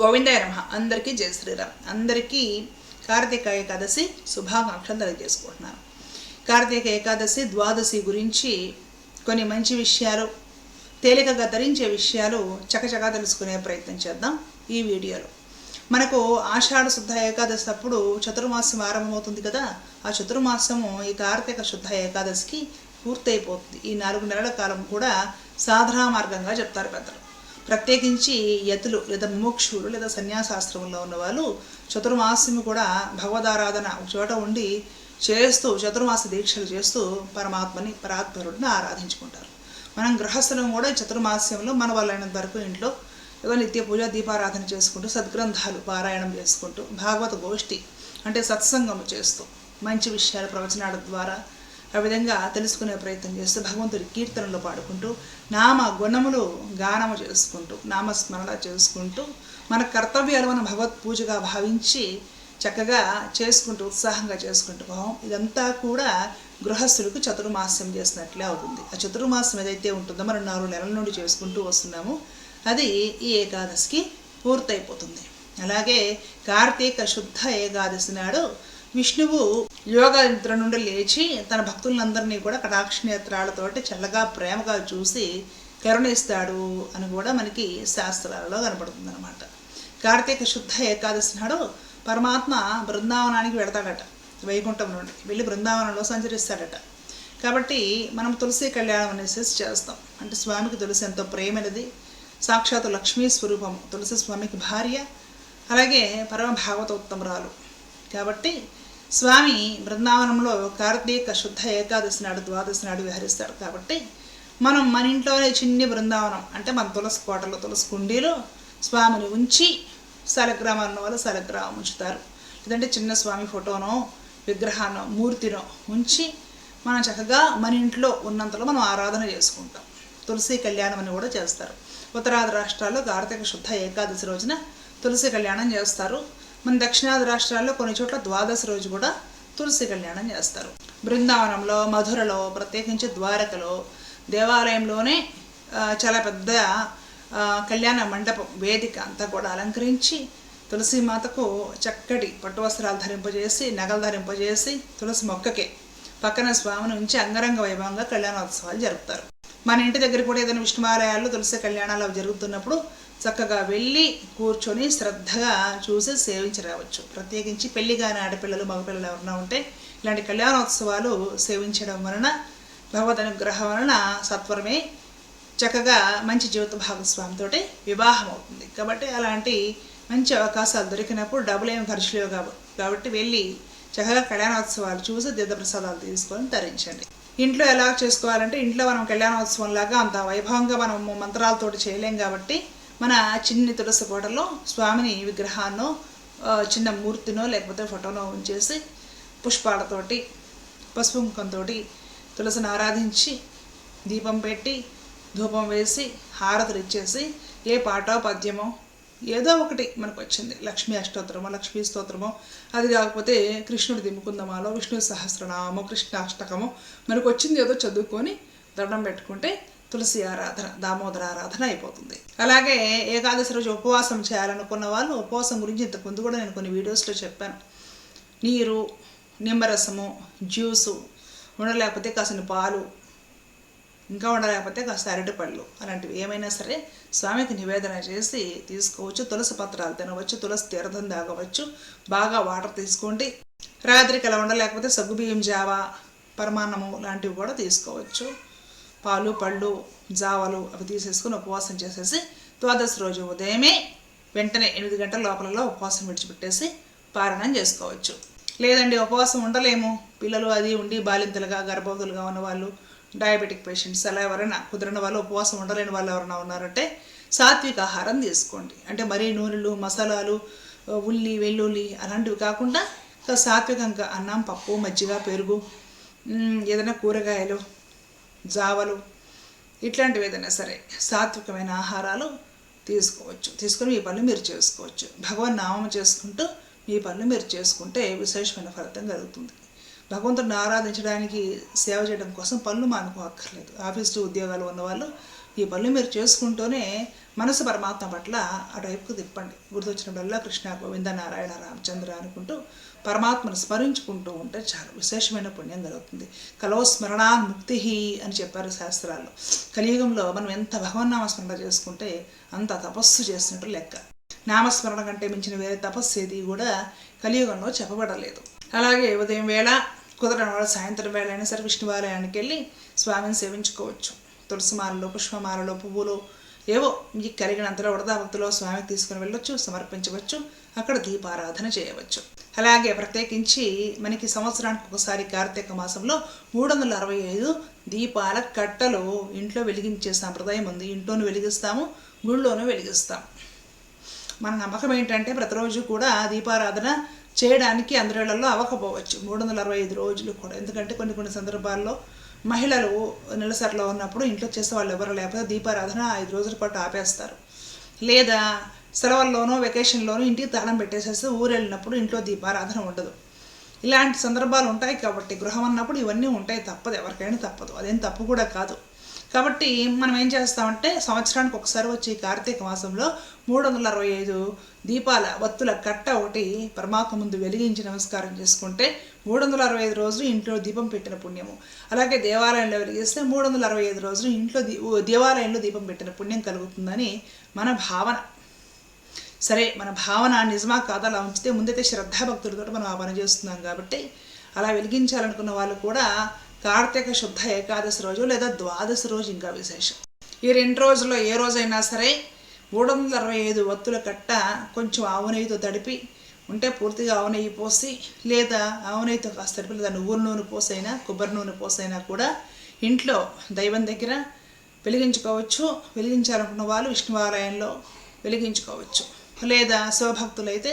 గోవిందయ నమ అందరికీ జయ శ్రీరామ్. అందరికీ కార్తీక ఏకాదశి శుభాకాంక్షలు తెలియజేసుకుంటున్నాను. కార్తీక ఏకాదశి ద్వాదశి గురించి కొన్ని మంచి విషయాలు తేలికగా ధరించే విషయాలు చకచకా తెలుసుకునే ప్రయత్నం చేద్దాం ఈ వీడియోలో. మనకు ఆషాఢ శుద్ధ ఏకాదశి అప్పుడు చతుర్మాసం ఆరంభమవుతుంది కదా ఆ చతుర్మాసము ఈ కార్తీక శుద్ధ ఏకాదశికి పూర్తయిపోతుంది. ఈ నాలుగు నెలల కాలం కూడా సాధారణ మార్గంగా చెప్తారు పెద్దలు. ప్రత్యేకించి యతులు లేదా ముముక్షులు లేదా సన్యాసాశ్రమంలో ఉన్న వాళ్ళు చతుర్మాసము కూడా భగవదారాధన ఒక చోట ఉండి చేస్తూ చతుర్మాస దీక్షలు చేస్తూ పరమాత్మని పరాత్పరుడిని ఆరాధించుకుంటారు. మనం గృహస్థలం కూడా చతుర్మాస్యంలో మన వాళ్ళైనంత వరకు ఇంట్లో ఏదో నిత్య పూజ దీపారాధన చేసుకుంటూ సద్గ్రంథాలు పారాయణం చేసుకుంటూ భాగవత గోష్ఠి అంటే సత్సంగము చేస్తూ మంచి విషయాలు ప్రవచనాల ద్వారా ఆ విధంగా తెలుసుకునే ప్రయత్నం చేస్తూ భగవంతుడి కీర్తనలు పాడుకుంటూ నామ గుణములు గానము చేసుకుంటూ నామస్మరణ చేసుకుంటూ మన కర్తవ్యాలు మన భగవత్ పూజగా భావించి చక్కగా చేసుకుంటూ ఉత్సాహంగా చేసుకుంటూ పోవం ఇదంతా కూడా గృహస్థులకు చతుర్మాస్యం చేసినట్లే అవుతుంది. ఆ చతుర్మాసం ఏదైతే ఉంటుందో మనం నాలుగు నెలల నుండి చేసుకుంటూ వస్తున్నాము అది ఈ ఏకాదశికి పూర్తయిపోతుంది. అలాగే కార్తీక శుద్ధ ఏకాదశి నాడు విష్ణువు యోగ నిద్ర నుండి లేచి తన భక్తులందరినీ కూడా కటాక్షనేత్రాలతోటి చల్లగా ప్రేమగా చూసి కరుణిస్తాడు అని కూడా మనకి శాస్త్రాలలో కనపడుతుంది అనమాట కార్తీక శుద్ధ ఏకాదశి నాడు పరమాత్మ బృందావనానికి వెడతాడట వైకుంఠం నుండి వెళ్ళి బృందావనంలో సంచరిస్తాడట. కాబట్టి మనం తులసి కళ్యాణం అనేసి చేస్తాం. అంటే స్వామికి తులసి ఎంతో ప్రేమైనది. సాక్షాత్ లక్ష్మీ స్వరూపం. తులసి స్వామికి భార్య. అలాగే పరమ భాగవత ఉత్తమరాలు కాబట్టి స్వామి బృందావనంలో కార్తీక శుద్ధ ఏకాదశి నాడు ద్వాదశి నాడు విహరిస్తాడు కాబట్టి మనం మన ఇంట్లోనే చిన్ని బృందావనం అంటే మన తులసి కోటలో తులసి కుండీలో స్వామిని ఉంచి శలగ్రామాన్ని వాళ్ళు శలగ్రామం ఉంచుతారు. లేదంటే చిన్న స్వామి ఫోటోనో విగ్రహాన్నో మూర్తినో ఉంచి మనం చక్కగా మన ఇంట్లో ఉన్నంతలో మనం ఆరాధన చేసుకుంటాం. తులసి కళ్యాణం అని కూడా చేస్తారు. ఉత్తరాది రాష్ట్రాల్లో కార్తీక శుద్ధ ఏకాదశి రోజున తులసి కళ్యాణం చేస్తారు. మన దక్షిణాది రాష్ట్రాల్లో కొన్ని చోట్ల ద్వాదశి రోజు కూడా తులసి కళ్యాణం చేస్తారు. బృందావనంలో మధురలో ప్రత్యేకించి ద్వారకలో దేవాలయంలోనే చాలా పెద్ద కళ్యాణ మండపం వేదిక అంతా కూడా అలంకరించి తులసి మాతకు చక్కటి పట్టు వస్త్రాలు ధరింపజేసి నగలు ధరింపజేసి తులసి మొక్కకే పక్కన స్వామిని ఉంచి అంగరంగ వైభవంగా కళ్యాణోత్సవాలు జరుపుతారు. మన ఇంటి దగ్గర కూడా ఏదైనా విష్ణుమాలయాల్లో తులసి కళ్యాణాలు జరుగుతున్నప్పుడు చక్కగా వెళ్ళి కూర్చొని శ్రద్ధగా చూసి సేవించి రావచ్చు. ప్రత్యేకించి పెళ్ళి కాని ఆడపిల్లలు మగపిల్లలు ఎవరన్నా ఉంటే ఇలాంటి కళ్యాణోత్సవాలు సేవించడం వలన భగవద్ అనుగ్రహం వలన సత్వరమే చక్కగా మంచి జీవిత భాగస్వామితో వివాహం అవుతుంది. కాబట్టి అలాంటి మంచి అవకాశాలు దొరికినప్పుడు డబ్బులు ఏమి ఖర్చు లేవు కాబట్టి వెళ్ళి చక్కగా కళ్యాణోత్సవాలు చూసి తీర్థప్రసాదాలు తీసుకొని ధరించండి ఇంట్లో ఎలా చేసుకోవాలంటే ఇంట్లో మనం కళ్యాణోత్సవం లాగా అంత వైభవంగా మనం మంత్రాలతోటి చేయలేం కాబట్టి మన చిన్ని తులసి కోటలో స్వామిని విగ్రహాన్నో చిన్న మూర్తినో లేకపోతే ఫోటోనో ఉంచేసి పుష్పాలతోటి పసుపు కుంకంతో తులసిని ఆరాధించి దీపం పెట్టి ధూపం వేసి హారతులు ఇచ్చేసి ఏ పాటో పద్యమో ఏదో ఒకటి మనకు వచ్చింది లక్ష్మీ అష్టోత్తరమో లక్ష్మీ స్తోత్రమో అది కాకపోతే కృష్ణుడి ముకుందమాలో విష్ణు సహస్రనామో కృష్ణాష్టకమో మనకు వచ్చింది ఏదో చదువుకొని దండం పెట్టుకుంటే తులసి ఆరాధన దామోదర ఆరాధన అయిపోతుంది. అలాగే ఏకాదశి రోజు ఉపవాసం చేయాలనుకున్న వాళ్ళు ఉపవాసం గురించి ఇంతకుముందు కూడా నేను కొన్ని వీడియోస్లో చెప్పాను. నీరు నిమ్మరసము జ్యూసు ఉండలేకపోతే కాసిన పాలు ఇంకా ఉండలేకపోతే కాస్త అరటిపళ్ళు అలాంటివి ఏమైనా సరే స్వామికి నివేదన చేసి తీసుకోవచ్చు. తులసి పత్రాలు తినవచ్చు తులసి తీర్థం తాగవచ్చు బాగా వాటర్ తీసుకోండి. రాత్రికి అలా ఉండలేకపోతే సగ్గుబియ్యం జావా పరమాన్నము లాంటివి కూడా తీసుకోవచ్చు. పాలు పళ్ళు జావలు అవి తీసేసుకుని ఉపవాసం చేసేసి ద్వాదశి రోజు ఉదయమే వెంటనే ఎనిమిది గంటల లోపలలో ఉపవాసం విడిచిపెట్టేసి పారణం చేసుకోవచ్చు. లేదండి ఉపవాసం ఉండలేము. పిల్లలు అది ఉండి బాలింతలుగా గర్భవతులుగా ఉన్న వాళ్ళు డయాబెటిక్ పేషెంట్స్ అలా ఎవరైనా కుదిరిన వాళ్ళు ఉపవాసం ఉండలేని వాళ్ళు ఎవరైనా ఉన్నారంటే సాత్విక ఆహారం తీసుకోండి. అంటే మరీ నూనెలు మసాలాలు ఉల్లి వెల్లుల్లి అలాంటివి కాకుండా సాత్వికంగా అన్నం పప్పు మజ్జిగ పెరుగు ఏదైనా కూరగాయలు జావలు ఇట్లాంటివి ఏదైనా సరే సాత్వికమైన ఆహారాలు తీసుకోవచ్చు. తీసుకొని మీ పనులు మీరు చేసుకోవచ్చు. భగవాన్ నామం చేసుకుంటూ మీ పనులు మీరు చేసుకుంటే విశేషమైన ఫలితం కలుగుతుంది. భగవంతుడిని ఆరాధించడానికి సేవ చేయడం కోసం పనులు మానుకోక్కర్లేదు. ఆఫీసు ఉద్యోగాలు ఉన్నవాళ్ళు ఈ పనులు మీరు చేసుకుంటూనే మనసు పరమాత్మ పట్ల అటువైపుకు తిప్పండి. గుర్తొచ్చినప్పుడల్లా కృష్ణ గోవింద నారాయణ రామచంద్ర అనుకుంటూ పరమాత్మను స్మరించుకుంటూ ఉంటే చాలు. విశేషమైన పుణ్యం కలుగుతుంది కలో స్మరణా ముక్తి అని చెప్పారు శాస్త్రాల్లో. కలియుగంలో మనం ఎంత భగవన్నామస్మరణ చేసుకుంటే అంత తపస్సు చేసినట్టు లెక్క. నామస్మరణ కంటే మించిన వేరే తపస్సు ఏది కూడా కలియుగంలో చెప్పబడలేదు. అలాగే ఉదయం వేళ కుదరని వాళ్ళు సాయంత్రం వేళ అయినా సరే విష్ణువాలయానికి వెళ్ళి స్వామిని సేవించుకోవచ్చు. తులసిమాలలో పుష్పమాలలో పువ్వులు ఏవో మీకు కలిగినంతలో వరదా స్వామికి తీసుకుని వెళ్ళొచ్చు సమర్పించవచ్చు అక్కడ దీపారాధన చేయవచ్చు. అలాగే ప్రత్యేకించి మనకి సంవత్సరానికి ఒకసారి కార్తీక మాసంలో మూడు వందల అరవై ఐదు దీపాల కట్టలు ఇంట్లో వెలిగించే సాంప్రదాయం ఉంది. ఇంట్లోనూ వెలిగిస్తాము గుళ్ళోనూ వెలిగిస్తాం మన నమ్మకం ఏంటంటే ప్రతిరోజు కూడా దీపారాధన చేయడానికి అందరిళ్ళలో అవ్వకపోవచ్చు. మూడు వందల అరవై ఐదు రోజులు కూడా. ఎందుకంటే కొన్ని కొన్ని సందర్భాల్లో మహిళలు నెలసరిలో ఉన్నప్పుడు ఇంట్లో చేసే వాళ్ళు ఎవరు లేకపోతే దీపారాధన ఐదు రోజుల పాటు ఆపేస్తారు. లేదా సెలవుల్లోనో వెకేషన్లోనో ఇంటికి తాళం పెట్టేసేసి ఊరు వెళ్ళినప్పుడు ఇంట్లో దీపారాధన ఉండదు. ఇలాంటి సందర్భాలు ఉంటాయి కాబట్టి గృహం అన్నప్పుడు ఇవన్నీ ఉంటాయి. తప్పదు. ఎవరికైనా తప్పదు. అదేం తప్పు కూడా కాదు. కాబట్టి మనం ఏం చేస్తామంటే సంవత్సరానికి ఒకసారి వచ్చి కార్తీక మాసంలో మూడు వందల అరవై ఐదు దీపాల వత్తుల కట్ట ఒకటి పరమాత్మ ముందు వెలిగించి నమస్కారం చేసుకుంటే మూడు వందల అరవై ఐదు రోజులు ఇంట్లో దీపం పెట్టిన పుణ్యము. అలాగే దేవాలయంలో వెలిగిస్తే మూడు వందల అరవై ఐదు రోజులు ఇంట్లో దీ దేవాలయంలో దీపం పెట్టిన పుణ్యం కలుగుతుందని మన భావన. సరే మన భావన నిజమా కాదా అలా ఉంచితే ముందైతే శ్రద్ధాభక్తులతో మనం ఆ పని చేస్తున్నాం కాబట్టి అలా వెలిగించాలనుకున్న వాళ్ళు కూడా కార్తీక శుద్ధ ఏకాదశి రోజు లేదా ద్వాదశి రోజు ఇంకా విశేషం. ఈ రెండు రోజుల్లో ఏ రోజైనా సరే మూడు వందల అరవై ఐదు వత్తుల కట్ట కొంచెం ఆవు నెయ్యితో తడిపి ఉంటే పూర్తిగా ఆవు నెయ్యి పోసి లేదా ఆవు నెయ్యితో కాస్త తడిపి లేదా నువ్వుల నూనె పోసైనా కొబ్బరి నూనె పోసైనా కూడా ఇంట్లో దైవం దగ్గర వెలిగించుకోవచ్చు. వెలిగించాలనుకున్న వాళ్ళు విష్ణువాలయంలో వెలిగించుకోవచ్చు. లేదా శివభక్తులైతే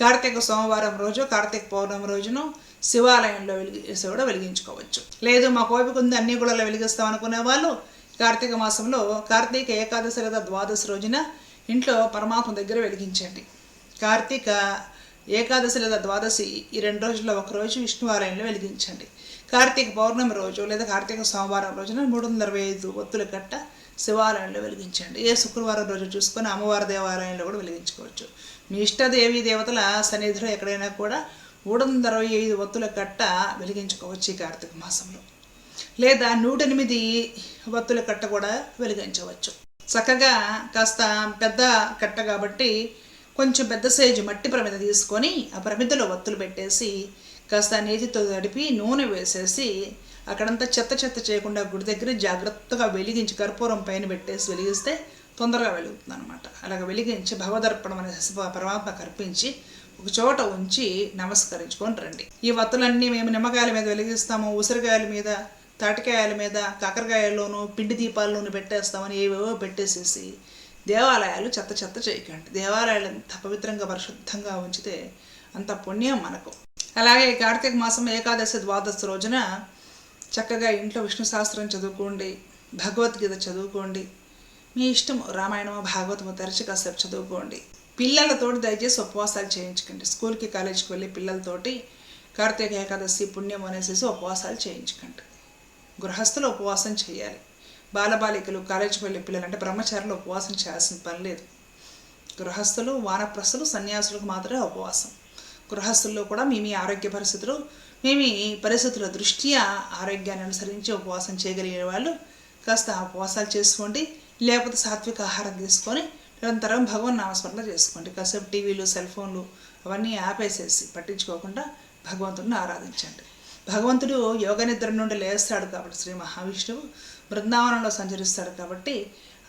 కార్తీక సోమవారం రోజు కార్తీక పౌర్ణమి రోజును శివాలయంలో వెలిగి కూడా వెలిగించుకోవచ్చు. లేదు మా కోపిక ఉంది అన్ని గుళ్ళలో వెలిగిస్తాం అనుకునే వాళ్ళు కార్తీక మాసంలో కార్తీక ఏకాదశి లేదా ద్వాదశి రోజున ఇంట్లో పరమాత్మ దగ్గర వెలిగించండి. కార్తీక ఏకాదశి లేదా ద్వాదశి ఈ రెండు రోజుల్లో ఒక రోజు విష్ణువాలయంలో వెలిగించండి. కార్తీక పౌర్ణమి రోజు లేదా కార్తీక సోమవారం రోజున మూడు వందల ఇరవై ఐదు ఒత్తుల కట్ట శివాలయంలో వెలిగించండి. ఏ శుక్రవారం రోజు చూసుకొని అమ్మవారి దేవాలయంలో కూడా వెలిగించుకోవచ్చు. మీ ఇష్టదేవి దేవతల సన్నిధిలో ఎక్కడైనా కూడా మూడు వందల అరవై ఐదు వత్తుల కట్ట వెలిగించుకోవచ్చు ఈ కార్తీక మాసంలో. లేదా నూట ఎనిమిది కట్ట కూడా వెలిగించవచ్చు. చక్కగా కాస్త పెద్ద కట్ట కాబట్టి కొంచెం పెద్ద సైజు మట్టి ప్రమిద తీసుకొని ఆ ప్రమిదలో వత్తులు పెట్టేసి కాస్త నేతితో తడిపి నూనె వేసేసి అక్కడంతా చెత్త చెత్త చేయకుండా గుడి దగ్గర జాగ్రత్తగా వెలిగించి కర్పూరం పైన పెట్టేసి వెలిగిస్తే తొందరగా వెలుగుతుంది అనమాట అలాగ వెలిగించి భగవదర్పణం అనే పరమాత్మకు అర్పించి ఒక చోట ఉంచి నమస్కరించుకొని రండి. ఈ వత్తులన్నీ మేము నిమ్మకాయల మీద వెలిగిస్తాము ఉసిరికాయల మీద తాటికాయల మీద కాకరకాయల్లోనూ పిండి దీపాల్లోనూ పెట్టేస్తామని ఏవేవో పెట్టేసేసి దేవాలయాలు చెత్త చెత్త చేయకండి. దేవాలయాలు ఎంత పవిత్రంగా పరిశుద్ధంగా ఉంచితే అంత పుణ్యం మనకు. అలాగే కార్తీక మాసం ఏకాదశి ద్వాదశి రోజున చక్కగా ఇంట్లో విష్ణు సహస్రం చదువుకోండి భగవద్గీత చదువుకోండి మీ ఇష్టం రామాయణమో భాగవతమో తరచుగా కాసేపు చదువుకోండి. పిల్లలతోటి దయచేసి ఉపవాసాలు చేయించుకోండి. స్కూల్కి కాలేజీకి వెళ్ళి పిల్లలతోటి కార్తీక ఏకాదశి పుణ్యం అనేసి ఉపవాసాలు చేయించుకోండి. గృహస్థులు ఉపవాసం చేయాలి. బాలబాలికలు కాలేజీకి వెళ్ళే పిల్లలు అంటే బ్రహ్మచారులు ఉపవాసం చేయాల్సిన పని లేదు. గృహస్థులు వానప్రస్థులు సన్యాసులకు మాత్రమే ఉపవాసం. గృహస్థుల్లో కూడా మీ మీ ఆరోగ్య పరిస్థితులు ఇవి పరిస్థితుల దృష్ట్యా ఆరోగ్యాన్ని అనుసరించి ఉపవాసం చేయగలిగే వాళ్ళు కాస్త ఉపవాసాలు చేసుకోండి లేకపోతే సాత్విక ఆహారం తీసుకొని నిరంతరం భగవన్ నామస్మరణ చేసుకోండి. కాసేపు టీవీలు సెల్ ఫోన్లు అవన్నీ ఆపేసేసి పట్టించుకోకుండా భగవంతుడిని ఆరాధించండి. భగవంతుడు యోగ నిద్ర నుండి లేస్తాడు కాబట్టి శ్రీ మహావిష్ణువు బృందావనంలో సంచరిస్తాడు కాబట్టి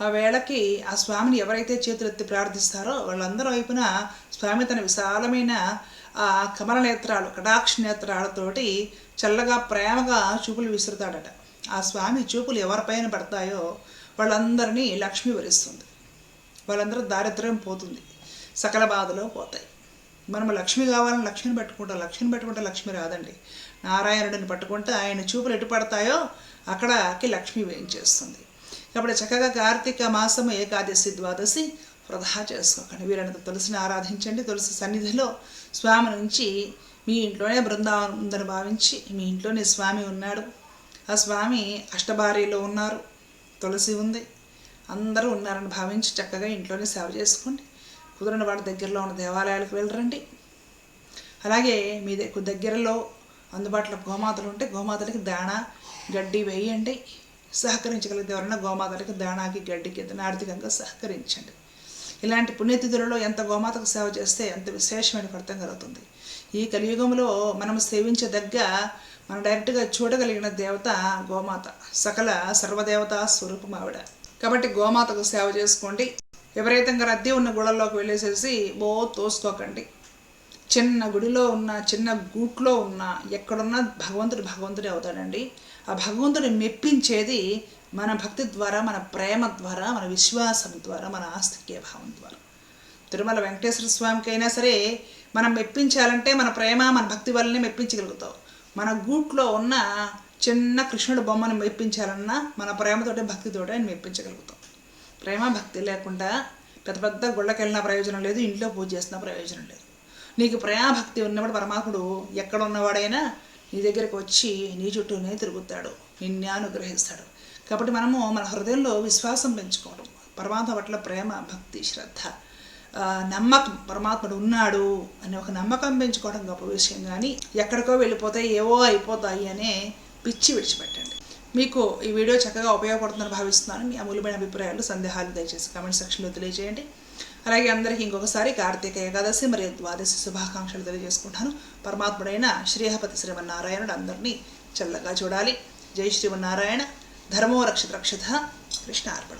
ఆ వేళకి ఆ స్వామిని ఎవరైతే చేతులెత్తి ప్రార్థిస్తారో వాళ్ళందరూ వైపున స్వామి తన విశాలమైన ఆ కమల నేత్రాలు కటాక్ష నేత్రాలతోటి చల్లగా ప్రేమగా చూపులు విసురుతాడట. ఆ స్వామి చూపులు ఎవరిపైన పడతాయో వాళ్ళందరినీ లక్ష్మి వరిస్తుంది వాళ్ళందరూ దారిద్ర్యం పోతుంది. సకల బాధలో పోతాయి. మనం లక్ష్మి కావాలని లక్ష్మిని పెట్టుకుంటాం. లక్ష్మిని పెట్టుకుంటే లక్ష్మి రాదండి. నారాయణుడిని పట్టుకుంటే ఆయన చూపులు ఎటు పడతాయో అక్కడకి లక్ష్మి వేయించేస్తుంది. కాబట్టి చక్కగా కార్తీక మాసము ఏకాదశి ద్వాదశి వృధా చేసుకోకండి. వీరంత తులసిని ఆరాధించండి. తులసి సన్నిధిలో స్వామి నుంచి మీ ఇంట్లోనే బృందావనం ఉందని భావించి మీ ఇంట్లోనే స్వామి ఉన్నాడు. ఆ స్వామి అష్టభారీలో ఉన్నారు. తులసి ఉంది. అందరూ ఉన్నారని భావించి చక్కగా ఇంట్లోనే సేవ చేసుకోండి. కుదరని వాడి దగ్గరలో ఉన్న దేవాలయాలకు వెళ్ళరండి. అలాగే మీ దగ్గర దగ్గరలో అందుబాటులో గోమాతలు ఉంటే గోమాతలకి దాణ గడ్డి వేయండి. సహకరించగలిగితే ఎవరైనా గోమాతలకి దాణాకి గడ్డికి ఏదైనా ఆర్థికంగా సహకరించండి. ఇలాంటి పుణ్యతిథులలో ఎంత గోమాతకు సేవ చేస్తే ఎంత విశేషమైన ఫలితం కలుగుతుంది. ఈ కలియుగంలో మనం సేవించదగ్గ మనం డైరెక్ట్గా చూడగలిగిన దేవత గోమాత. సకల సర్వదేవతా స్వరూపం ఆవిడ. కాబట్టి గోమాతకు సేవ చేసుకోండి. విపరీతంగా రద్దీ ఉన్న గుళ్ళల్లోకి వెళ్ళేసేసి బో తోసుకోకండి. చిన్న గుడిలో ఉన్న చిన్న గూట్లో ఉన్న ఎక్కడున్నా భగవంతుడు భగవంతుడే అవుతాడండి. ఆ భగవంతుడు మెప్పించేది మన భక్తి ద్వారా మన ప్రేమ ద్వారా మన విశ్వాసం ద్వారా మన ఆస్తిక్య భావం ద్వారా. తిరుమల వెంకటేశ్వర స్వామికి అయినా సరే మనం మెప్పించాలంటే మన ప్రేమ మన భక్తి వల్లనే మెప్పించగలుగుతాం. మన గూట్లో ఉన్న చిన్న కృష్ణుడు బొమ్మను మెప్పించాలన్నా మన ప్రేమతోటే భక్తితోటే ఆయన మెప్పించగలుగుతాం. ప్రేమ భక్తి లేకుండా పెద్ద పెద్ద గుళ్ళకి వెళ్ళిన ప్రయోజనం లేదు ఇంట్లో పూజ చేసిన ప్రయోజనం లేదు. నీకు ప్రేమ భక్తి ఉన్నప్పుడు పరమాత్ముడు ఎక్కడ ఉన్నవాడైనా నీ దగ్గరికి వచ్చి నీ చుట్టూనే తిరుగుతాడు నిన్నే అనుగ్రహిస్తాడు. కాబట్టి మనము మన హృదయంలో విశ్వాసం పెంచుకోవడం పరమాత్మ పట్ల ప్రేమ భక్తి శ్రద్ధ నమ్మకం పరమాత్ముడు ఉన్నాడు అనే ఒక నమ్మకం పెంచుకోవడం గొప్ప విషయం. కానీ ఎక్కడికో వెళ్ళిపోతాయి ఏవో అయిపోతాయి అనే పిచ్చి విడిచిపెట్టండి. మీకు ఈ వీడియో చక్కగా ఉపయోగపడుతుందని భావిస్తున్నాను. మీ అమూల్యమైన అభిప్రాయాలు సందేహాలు దయచేసి కామెంట్ సెక్షన్లో తెలియజేయండి. అలాగే అందరికీ ఇంకొకసారి కార్తీక ఏకాదశి మరియు ద్వాదశి శుభాకాంక్షలు తెలియజేసుకుంటాను. పరమాత్ముడైన శ్రీహపతి శ్రీమన్నారాయణుడు అందరినీ చల్లగా చూడాలి. జై శ్రీమన్నారాయణ. ధర్మో రక్షత రక్షత. కృష్ణ అర్పణ.